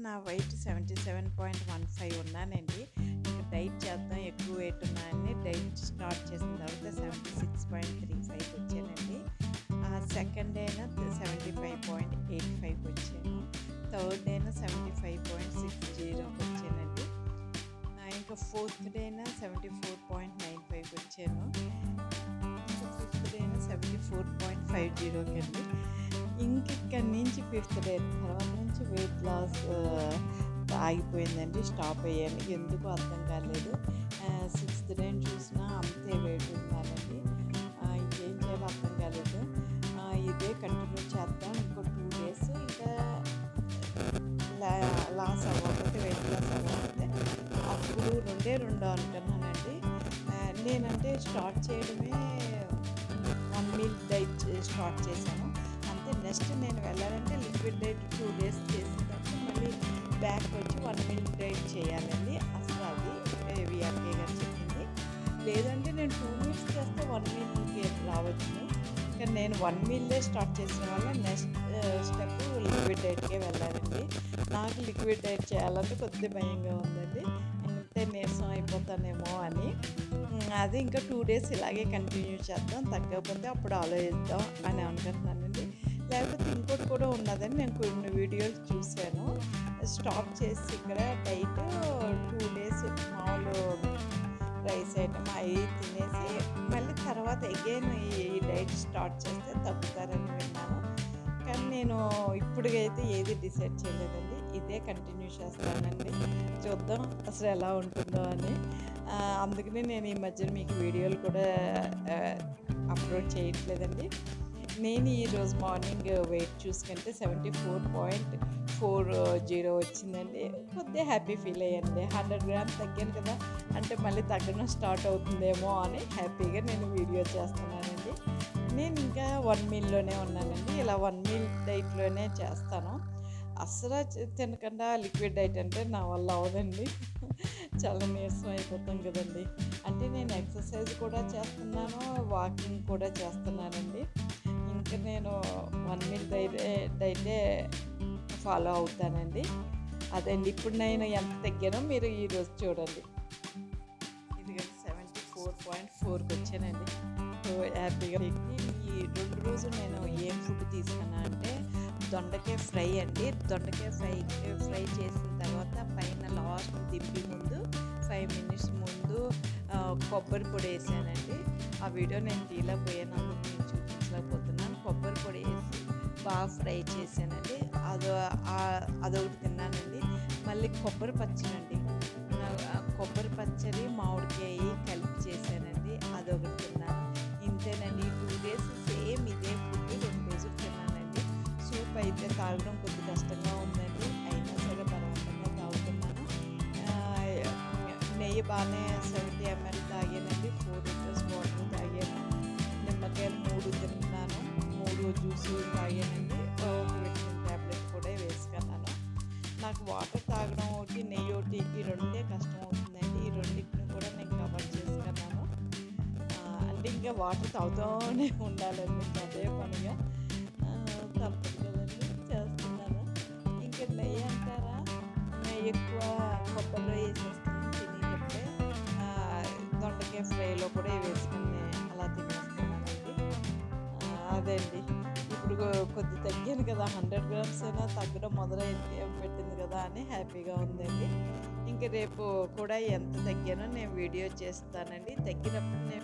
నా weight seventy seven point one five ఉన్నానండి. ఇంకా డైట్ చేద్దాం ఎక్కువ వెయిట్ ఉన్నానని డైట్ స్టార్ట్ చేసిన తర్వాత సెవెంటీ సిక్స్ పాయింట్ త్రీ ఫైవ్కి వచ్చానండి సెకండ్ అయినా సెవెంటీ ఫైవ్ పాయింట్ ఎయిట్ ఫైవ్కి వచ్చాను. థర్డ్ అయినా సెవెంటీ ఫైవ్ పాయింట్ సిక్స్ జీరోకి వచ్చానండి ఇంకా ఫోర్త్ డేన సెవెంటీ ఫోర్ పాయింట్ నైన్ ఫైవ్కి వచ్చాను. ఇంకా ఫిఫ్త్ అయినా సెవెంటీ ఫోర్ పాయింట్ ఫైవ్ జీరోకి అండి ఇంకిక్కడి నుంచి ఫిఫ్త్ డే తర్వాత నుంచి వెయిట్ లాస్ ఆగిపోయిందండి స్టాప్ అయ్యాను. ఎందుకు అర్థం కాలేదు. సిక్స్త్ డే చూసినా అంతే వెయిట్ ఉండాలండి. ఇంకేం చేయాలో అర్థం కాలేదు. ఇదే కంటిన్యూ చేద్దాం ఇంకో టూ డేస్ ఇంకా లాస్ అవ్వకపోతే వెయిట్ లాస్ అవ్వకపోతే అప్పుడు రెండే రెండు అనుకున్నానండి. నేనంటే స్టార్ట్ చేయడమే వన్ మీల్ డైట్ స్టార్ట్ చేశాను. నెక్స్ట్ నేను వెళ్ళాలంటే లిక్విడ్ డైట్ టూ డేస్ చేసిన తర్వాత మళ్ళీ బ్యాక్ వచ్చి వన్ మినిట్ డైట్ చేయాలండి. అసలు అది విఆర్కే గారు చెప్పింది. లేదంటే నేను టూ మీల్స్ చేస్తే వన్ మీల్కి రావచ్చు. కానీ నేను వన్ మిల్లే స్టార్ట్ చేసిన వల్ల నెక్స్ట్ స్టెప్ లిక్విడ్ డైట్కే వెళ్ళాలండి. నాకు లిక్విడ్ డైట్ చేయాలంటే కొద్ది భయంగా ఉందండి. అంటే నీరసం అయిపోతానేమో అని. అది ఇంకా టూ డేస్ ఇలాగే కంటిన్యూ చేద్దాం తగ్గకపోతే అప్పుడు ఆలోచిద్దాం అని అనుకుంటున్నానండి. లేకపోతే ఇంకోటి కూడా ఉన్నదని నేను కొన్ని వీడియోలు చూశాను. స్టాప్ చేసి ఇక్కడ డైట్ టూ డేస్ మామూలు రైస్ ఐటమ్ అవి తినేసి మళ్ళీ తర్వాత అగైన్ ఈ డైట్ స్టార్ట్ చేస్తే తగ్గుతారని విన్నాను. కానీ నేను ఇప్పటికైతే ఏది డిసైడ్ చేయలేదండి. ఇదే కంటిన్యూ చేస్తానండి. చూద్దాం అసలు ఎలా ఉంటుందో అని. అందుకనే నేను ఈ మధ్యన మీకు వీడియోలు కూడా అప్లోడ్ చేయట్లేదండి. నేను ఈరోజు మార్నింగ్ uh, వెయిట్ చూసుకుంటే seventy four point four zero వచ్చిందండి. కొద్దిగా హ్యాపీ ఫీల్ అయ్యండి హండ్రెడ్ గ్రామ్స్ తగ్గాను కదా అంటే మళ్ళీ తగ్గడం స్టార్ట్ అవుతుందేమో అని హ్యాపీగా నేను వీడియో చేస్తున్నానండి. నేను ఇంకా వన్ మీల్లోనే ఉన్నానండి. ఇలా వన్ మీల్ డైట్లోనే చేస్తాను. అసలు తినకుండా లిక్విడ్ డైట్ అంటే నా వల్ల అవదండి చాలా నీరసం అయిపోతాం కదండి. అంటే నేను ఎక్సర్సైజ్ కూడా చేస్తున్నాను వాకింగ్ కూడా చేస్తున్నానండి. ఇంకా నేను వన్ మినిట్ అయితే అయితే ఫాలో అవుతానండి. అదండి ఇప్పుడు నేను ఎంత తగ్గానో మీరు ఈరోజు చూడండి. ఇది సెవెంటీ ఫోర్ పాయింట్ ఫోర్కి వచ్చానండి. సో హ్యాపీగా ఈ రెండు రోజులు నేను ఏం ఫుడ్ తీసుకున్నా అంటే దొండకాయ ఫ్రై అండి. దొండకాయ ఫ్రై ఫ్రై చేసిన తర్వాత పైన లాస్ట్ దింపి ముందు ఫైవ్ మినిట్స్ ముందు కొబ్బరి పొడి వేసానండి. ఆ వీడియో నేను తీయలేకపోయాను అందుకు నేను చూపించలేకపోతున్నాను. కొబ్బరి పొడి వేసి బాగా ఫ్రై చేశానండి. అదో అదొకటి తిన్నానండి. మళ్ళీ కొబ్బరి పచ్చడి అండి కొబ్బరి పచ్చడి మామిడికాయ కలిపి చేశానండి. అదొకటి తిన్నాను. ఇంతేనండి. టూ డేస్ సేమ్ ఇదే ఫుడ్ రెండు రోజులు తిన్నానండి. సూప్ అయితే తాగడం కొద్ది కష్టంగా ఉందండి. అయినా సరే బలవంతంగా తాగుతున్నాను. నెయ్యి బాగానే సెవెంటీ ఎంఎల్ తాగాను జ్యూస్ తాగానండి ఒక విటమిన్ ట్యాబ్లెట్ కూడా వేసుకున్నాను నాకు వాటర్ తాగడం ఒకటి నెయ్యి ఒకటి ఈ రెండే కష్టం అవుతుందండి ఈ రెండింటిని కూడా నేను కవర్ చేసుకున్నాను అంటే ఇంకా వాటర్ తాగుతూనే ఉండాలండి అదే పనిగా. తప్పదు కదండి చేస్తున్నాను. ఇంకా నెయ్యి అంటారా? నెయ్యి ఎక్కువ కొబ్బరిలో వేసేస్తాను తినేటప్పుడే. ఆ, దొండకాయ ఫ్రైలో కూడా వేసుకుని అలా తినేస్తున్నానండి. అండి. కొద్ది తగ్గాను కదా హండ్రెడ్ గ్రామ్స్ అయినా తగ్గడం మొదలైంది పెట్టింది కదా అని హ్యాపీగా ఉందండి. ఇంక రేపు కూడా ఎంత తగ్గానో నేను వీడియో చేస్తానండి. తగ్గినప్పుడు నేను